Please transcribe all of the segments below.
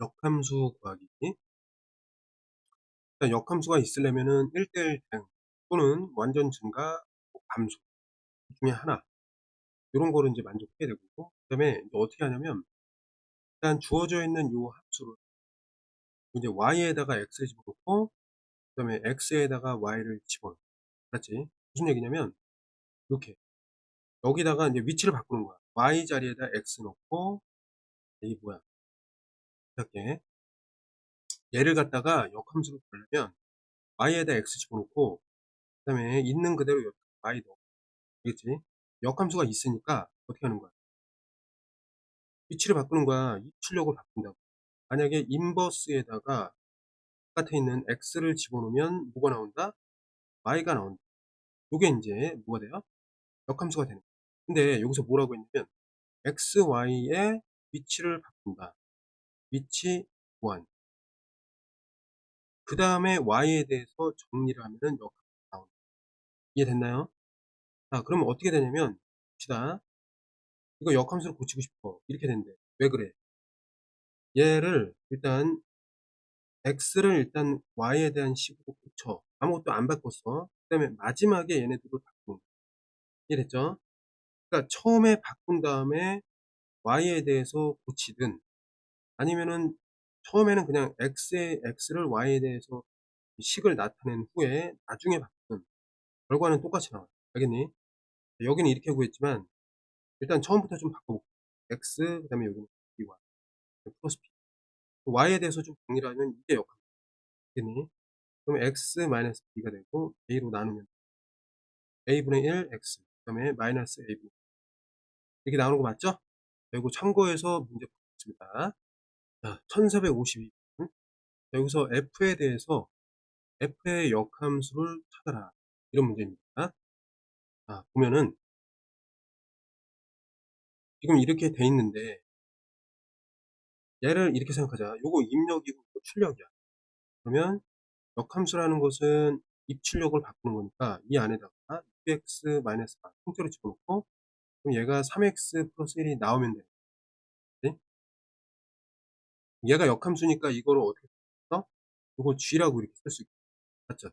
역함수 구하기. 일단 역함수가 있으려면은 1대1 대응 또는 완전 증가, 뭐 감소 그 중에 하나. 이런 거를 이제 만족해야 되고 그 다음에 어떻게 하냐면 일단 주어져 있는 요 함수를 이제 y에다가 x를 집어넣고 그 다음에 x에다가 y를 집어넣어. 맞지? 무슨 얘기냐면 이렇게. 여기다가 이제 위치를 바꾸는 거야. y 자리에다 x 넣고 이 뭐야 이렇게 얘를 갖다가 역함수로 보려면 y에다 x 집어넣고 그 다음에 있는 그대로 y 넣어. 알겠지? 역함수가 있으니까 어떻게 하는 거야? 위치를 바꾸는 거야. 입출력을 바꾼다고. 만약에 인버스에다가 바깥에 있는 x를 집어넣으면 뭐가 나온다? y가 나온다. 요게 이제 뭐가 돼요? 역함수가 되는 거야. 근데 여기서 뭐라고 했냐면 x, y의 위치를 바꾼다 위치 보완 그 다음에 y에 대해서 정리를 하면은 역함수가 나온다. 이해됐나요? 자 그러면 어떻게 되냐면 봅시다. 이거 역함수로 고치고 싶어. 이렇게 된대. 왜 그래? 얘를 일단 x를 일단 y에 대한 식으로 고쳐. 아무것도 안 바꿨어. 그 다음에 마지막에 얘네들을 바꾸는 이해됐죠? 그러니까 처음에 바꾼 다음에 y에 대해서 고치든 아니면은 처음에는 그냥 x의 x를 y에 대해서 식을 나타낸 후에 나중에 바꾸든 결과는 똑같이 나와 알겠니? 여기는 이렇게 구했지만 일단 처음부터 좀 바꿔볼게 x 그 다음에 여기는 y 플러스 p y에 대해서 좀 정리를 하면 이게 역함 되니? 그럼 x b가 되고 a로 나누면 a분의 1 x 그 다음에 마이너스 a분 이렇게 나오는 거 맞죠? 그리고 참고해서 문제 보겠습니다. 자, 1452번 여기서 f에 대해서 f의 역함수를 찾아라 이런 문제입니다. 자, 보면은 지금 이렇게 돼 있는데 얘를 이렇게 생각하자. 요거 입력이고 출력이야. 그러면 역함수라는 것은 입출력을 바꾸는 거니까 이 안에다가 2x 마이너스 바 통째로 집어넣고 그럼 얘가 3x 플러스 1이 나오면 돼. 네? 얘가 역함수니까 이거를 어떻게 써? 이거 g라고 이렇게 쓸 수 있고 맞죠?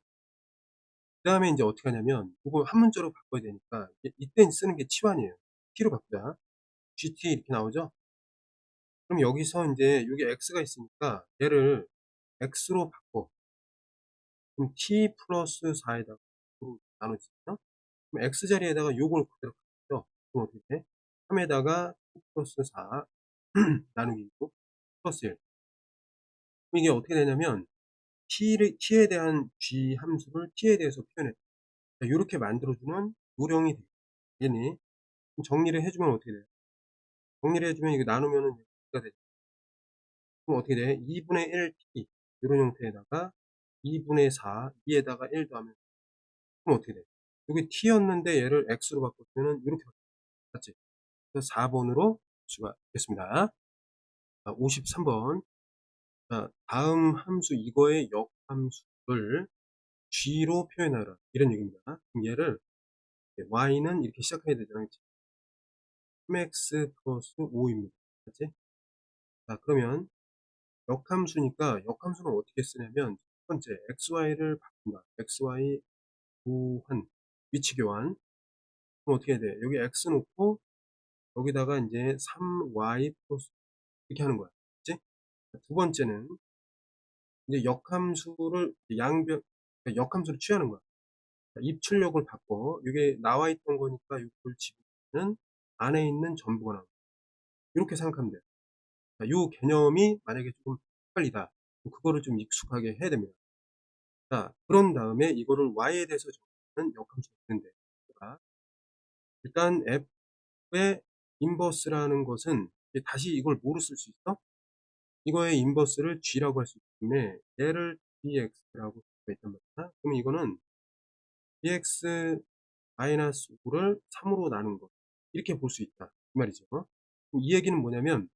그 다음에 이제 어떻게 하냐면 이거 한 문자로 바꿔야 되니까 이때 쓰는 게 치환이에요. t로 바꾸자. gt 이렇게 나오죠? 그럼 여기서 이제 여기 x가 있으니까 얘를 x로 바꿔. 그럼 t 플러스 4에다가 나눠지죠? 그럼 x 자리에다가 요걸 그대로 바꾸죠? 그럼 어떻게 돼? 3에다가 t 플러스 4 나누기 6 플러스 1 그럼 이게 어떻게 되냐면 t를, t에 대한 g 함수를 t에 대해서 표현했다. 이렇게 만들어주는 요령이 되겠니? 정리를 해주면 어떻게 돼요? 정리를 해주면 이거 나누면은 가 되죠. 그럼 어떻게 돼? 2분의 1t 이런 형태에다가 2분의 4 2에다가 1 더하면 그럼 어떻게 돼? 여기 t였는데 얘를 x로 바꿨으면 이렇게 맞지? 그래서 4번으로 수가 됐습니다. 자, 53번 자, 다음 함수 이거의 역함수를 g로 표현하라 이런 얘기입니다. 얘를 y는 이렇게 시작해야 되잖아요. 3x 플러스 5입니다. 맞지? 자 그러면 역함수니까 역함수는 어떻게 쓰냐면 첫 번째 xy를 바꾼다. xy 교환 위치 교환 그럼 어떻게 해야 돼? 여기 x 놓고 여기다가 이제 3y 플러스 이렇게 하는 거야. 그치? 두 번째는 이제 역함수를 양변 그러니까 역함수를 취하는 거야. 입출력을 바꿔 이게 나와 있던 거니까 이걸 집으면 안에 있는 전부가 나와. 이렇게 생각하면 돼요. 이 개념이 만약에 조금 헷갈리다. 그거를 좀 익숙하게 해야 됩니다. 자, 그런 다음에 이거를 y에 대해서 정하는 역함수가 있는데 일단 f의 인버스라는 것은 다시 이걸 뭐로 쓸 수 있어? 이거의 인버스를 g라고 할 수 있기 때문에 얘를 dx라고 할 수가 있단 말이야. 그러면 이거는 dx 마이너스 5를 3으로 나눈 것 이렇게 볼 수 있다. 이 말이죠. 이 얘기는 뭐냐면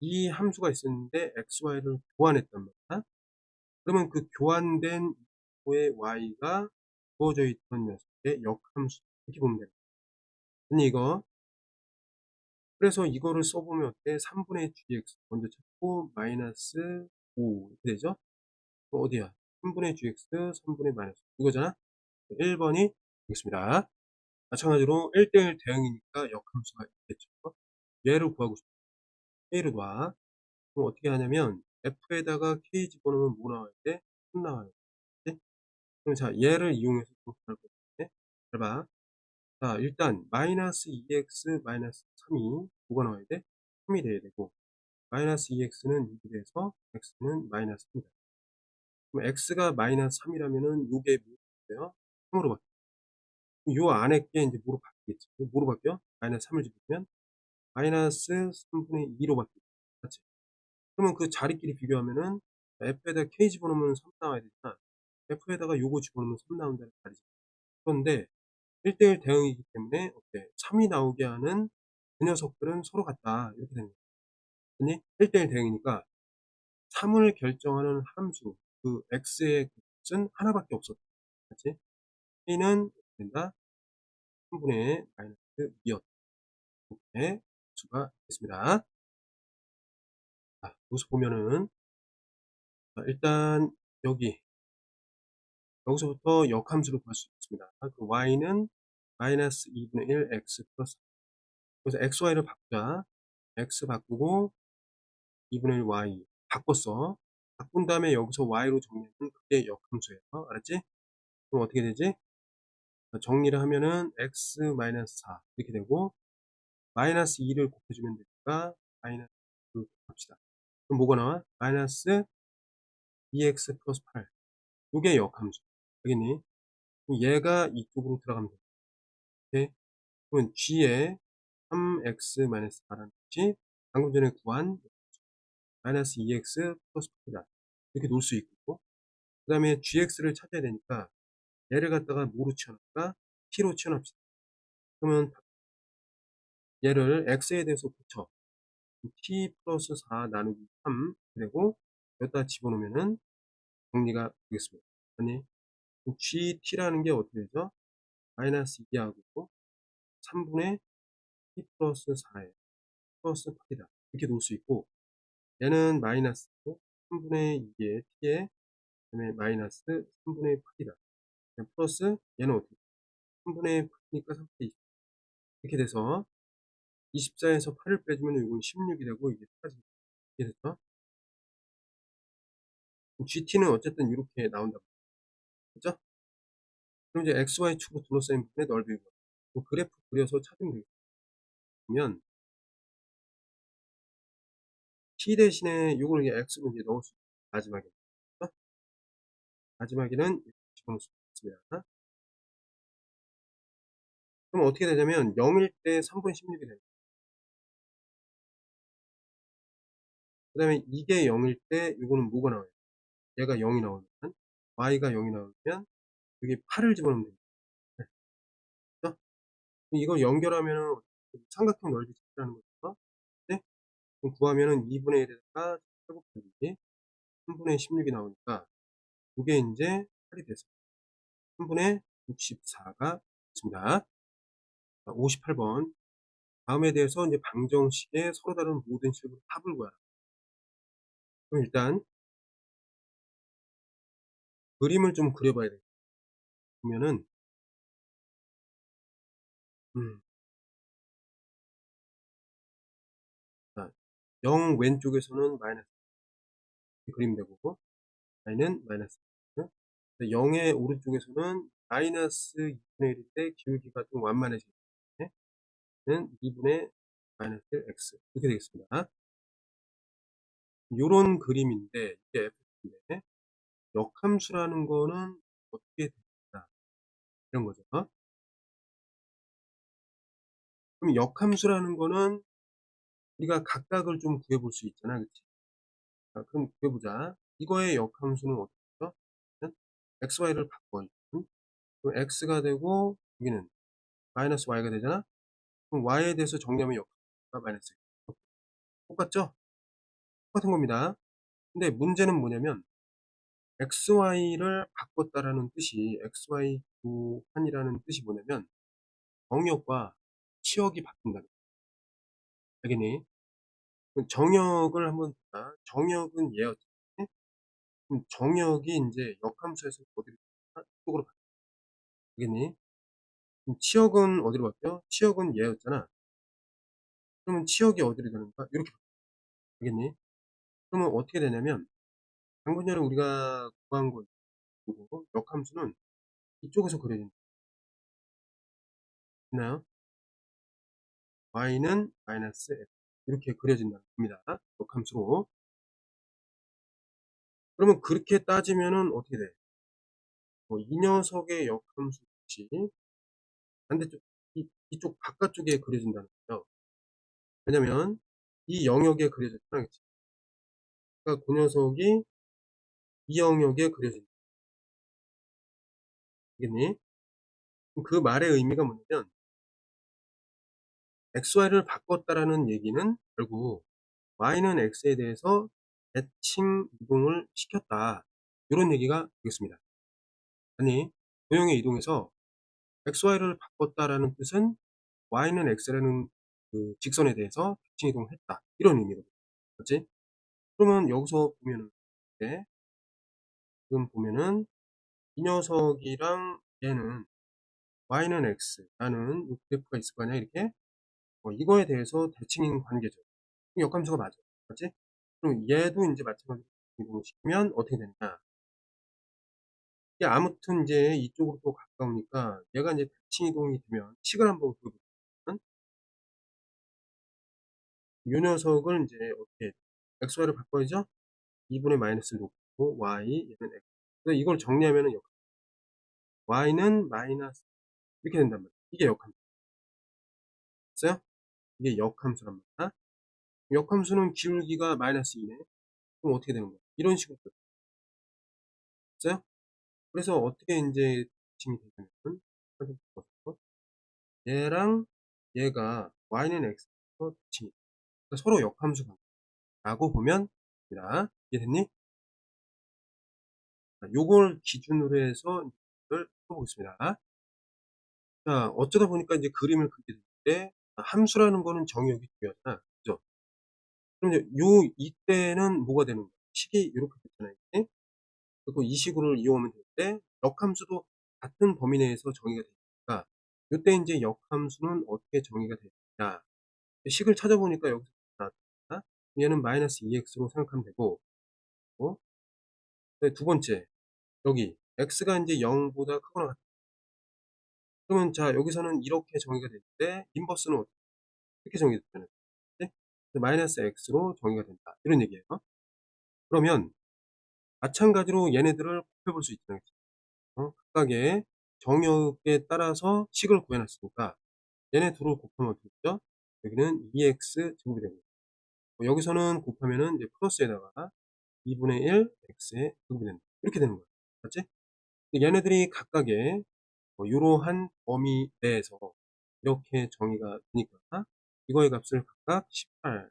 이 함수가 있었는데 xy를 교환했단 말이야. 그러면 그 교환된 의 y가 주어져 있던 녀석의 역함수 이렇게 보면 됩니다. 아니 이거 그래서 이거를 써보면 어때? 3분의 gx 먼저 찾고 마이너스 5 이렇게 되죠? 어, 어디야? 3분의 gx 3분의 마이너스 이거잖아? 1번이 되겠습니다. 마찬가지로 1대1 대응이니까 역함수가 있겠죠. 얘를 구하고 싶어. K를 놔. 그럼 어떻게 하냐면 F에다가 K 집어넣으면 뭐 나와야 돼? 3 나와요. 그치? 그럼 자 얘를 이용해서 또 구할 거거든요. 잘 봐. 자 일단 마이너스 2x 마이너스 3이 뭐가 나와야 돼? 3이 돼야 되고 마이너스 2x는 6이 돼서 x는 마이너스 3이다. 그럼 x가 마이너스 3이라면은 요게 뭐예요? 3으로 바뀌어. 요 안에 게 이제 뭐로 바뀌겠지? 뭐로 바뀌어? 마이너스 3을 집으면 마이너스 3분의 2로 바뀌겠지. 맞지? 그러면 그 자리끼리 비교하면은 f에다 k 집어넣으면 3 나와야 되잖아. f에다가 요거 집어넣으면 3 나온다는 말이지. 그런데 1대1 대응이기 때문에 어때? 3이 나오게 하는 그 녀석들은 서로 같다. 이렇게 거야. 아니 1대1 대응이니까 3을 결정하는 함수 그 x의 값은 하나밖에 없었다. 그치? k는 된다. 3분의 마이너스 2였다. 이렇게 수가 있습니다. 자, 여기서 보면은 자, 일단 여기 여기서부터 역함수를 구할 수 있습니다. 그 y는 마이너스 2분의 1 x 플러스 그래서 xy를 바꾸자. x 바꾸고 2분의 1 y 바꿨어. 바꾼 다음에 여기서 y로 정리하면 그게 역함수예요. 알았지? 그럼 어떻게 되지? 정리를 하면은 x 마이너스 4 이렇게 되고 마이너스 2를 곱해주면 되니까 마이너스 2를 곱합시다. 그럼 뭐가 나와? 마이너스 2x 플러스 8 이게 역함수 알겠니? 얘가 이쪽으로 들어가면 돼. 오케이? 그러면 g에 3x 마이너스 4라는 것이 방금 전에 구한 마이너스 2x 플러스 8이다. 이렇게 놓을 수 있고 그 다음에 gx를 찾아야 되니까 얘를 갖다가 뭐로 치워놨까? t로 치워납시다. 그러면 얘를 x에 대해서 붙여 t 플러스 4 나누기 3 그리고 여기다 집어넣으면은 정리가 되겠습니다. 아니 gt라는 게 어떻게 되죠? 마이너스 2하고 3분의 t 플러스 4에 플러스 8이다. 이렇게 놓을 수 있고 얘는 마이너스 3분의 2에 t에 그다음에 마이너스 3분의 8이다. 플러스 얘는 어떻게 3분의 8이니까 3분의 20 이렇게 돼서 24에서 8을 빼주면 이건 16이 되고 이게 사라집니다. 이렇게 됐죠? GT는 어쨌든 이렇게 나온다고. 그죠? 그럼 이제 XY축으로 둘러싸인 부분의 넓이고 그 그래프 그려서 찾으면. 그러면 T 대신에 이걸 이제 X로 이제 넣을 수 있어요. 마지막에. 그죠? 마지막에는 집어넣을 수 있습니다. 그럼 어떻게 되냐면 0일 때 3분 16이 됩니다. 그 다음에 이게 0일 때 이거는 뭐가 나와요? 얘가 0이 나오면 y가 0이 나오면 여기 8을 집어넣으면 됩니다. 그렇죠? 이걸 연결하면은 삼각형 넓이 찾으라는 거죠. 네? 그럼 구하면은 2분의 1에다가 8 곱하기 3분의 16이 나오니까 이게 이제 8이 됐습니다. 3분의 64가 있습니다. 58번 다음에 대해서 이제 방정식에 서로 다른 모든 식으로 합을 구하라. 그럼 일단 그림을 좀 그려봐야 돼요. 보면은 음. 자, 0 왼쪽에서는 마이너스 그림 되고 y는 마이너스 0의 오른쪽에서는 마이너스 2분의 1일 때 기울기가 좀 완만해지기 때문에 2분의 마이너스 x 이렇게 되겠습니다. 요런 그림인데 이게 f인데 역함수라는 거는 어떻게 됩니까? 이런 거죠. 그럼 역함수라는 거는 우리가 각각을 좀 구해볼 수 있잖아. 그치? 자, 그럼 구해보자. 이거의 역함수는 어떻게 되죠? xy를 바꿔. 그럼 x가 되고 여기는 마이너스 y가 되잖아. 그럼 y에 대해서 정리하면 역함수가 마이너스 똑같죠? 똑같은 겁니다. 근데 문제는 뭐냐면 xy를 바꿨다라는 뜻이 xy 교환이라는 뜻이 뭐냐면 정역과 치역이 바뀐다는 거예요. 알겠니? 그 정역을 한번 볼까? 정역은 얘였지. 그럼 정역이 인제 역함수에서 어디로 아 이쪽으로 바 알겠니? 그럼 치역은 어디로 바뀌어? 치역은 얘였잖아. 그러면 치역이 어디로 가는 거야? 요렇게 알겠니? 그러면 어떻게 되냐면 방금 전에 우리가 구한 거 요거 역함수는 이쪽에서 그려진다. 됐나요? y는 마이너스 x 이렇게 그려진다는 겁니다. 역함수로. 그러면 그렇게 따지면은 어떻게 돼? 뭐 이 녀석의 역함수 역시 반대쪽 이 이쪽 바깥쪽에 그려진다는 거죠. 왜냐면 이 영역에. 그치? 그러니까 그 녀석이 이 영역에 그려진다. 알겠니? 그 말의 의미가 뭐냐면 XY를 바꿨다라는 얘기는 결국 Y는 X에 대해서 대칭 이동을 시켰다. 요런 얘기가 되겠습니다. 아니, 도형의 이동에서 XY를 바꿨다라는 뜻은 Y는 X라는 그 직선에 대해서 대칭 이동을 했다. 이런 의미거든요. 맞지? 그러면 여기서 보면은, 네. 지금 보면은 이 녀석이랑 얘는 y는 x, 나는 그래프가 있을 거 아니야 이렇게 어, 이거에 대해서 대칭인 관계죠. 역감수가 맞아, 맞지? 그럼 얘도 이제 마찬가지로 이동시키면 어떻게 되냐? 아무튼 이제 이쪽으로 또 가까우니까 얘가 이제 대칭 이동이 되면 식을 한번 보면 이 녀석을 이제 어떻게 xy를 바꿔야죠? 2분의 마이너스 6 있고 y 얘는 x. 그래서 이걸 정리하면 역 y는 마이너스 이렇게 된단 말이에요 이게 역함수. 됐어요? 이게 역함수란 말이야 역함수는 기울기가 마이너스 2네. 그럼 어떻게 되는 거야? 이런 식으로 됐어요? 그래서 어떻게 이제 지침이 되냐면 얘랑 얘가 y는 x 그러니까 서로 역함수 관계라고 보면 됩니다. 이해됐니? 요걸 기준으로 해서 이걸 풀어보겠습니다. 자, 어쩌다 보니까 이제 그림을 그리게 되는데 함수라는 거는 정의역이 중요하잖아. 그죠? 그럼 이제 요 이때는 뭐가 되는 거야? 식이 이렇게 됐잖아요. 그리고 이 식으로 이용하면 되는데 역함수도 같은 범위 내에서 정의가 되니까 이때 이제 역함수는 어떻게 정의가 되느냐 식을 찾아보니까 여기서 나왔다. 얘는 마이너스 2x로 생각하면 되고 어? 네, 두 번째 여기 x가 이제 0보다 크거나 같다. 그러면 자 여기서는 이렇게 정의가 되는데 인버스는 어떻게 이렇게 정의가 되잖아요. 네? 마이너스 x로 정의가 된다. 이런 얘기예요. 그러면 마찬가지로 얘네들을 곱해볼 수 있잖아요. 어? 각각의 정역에 따라서 식을 구해놨으니까 얘네 둘을 곱하면 어떻게 되죠? 여기는 2x 제곱이 되고 뭐 여기서는 곱하면은 플러스에다가 2분의 1 x에 제곱이 된다. 이렇게 되는 거예요. 맞지? 얘네들이 각각의 뭐 이러한 범위 내에서 이렇게 정의가 되니까 이거의 값을 각각 18,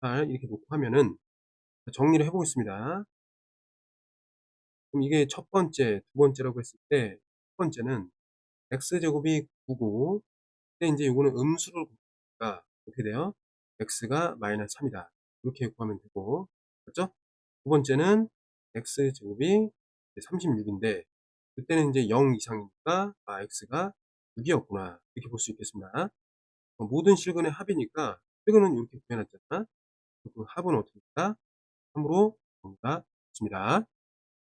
8 이렇게 놓고 하면은 정리를 해보겠습니다. 그럼 이게 첫 번째, 두 번째라고 했을 때, 첫 번째는 x제곱이 9고, 근데 이제 이거는 음수를 곱니까 어떻게 돼요? x가 마이너스 3이다. 이렇게 구하면 되고, 맞죠? 두 번째는 x제곱이 36인데, 그때는 이제 0 이상이니까, 아, x가 6이었구나. 이렇게 볼 수 있겠습니다. 모든 실근의 합이니까, 실근은 이렇게 구해놨잖아. 그 합은 어떻게 될까? 3으로 정리가 됐습니다.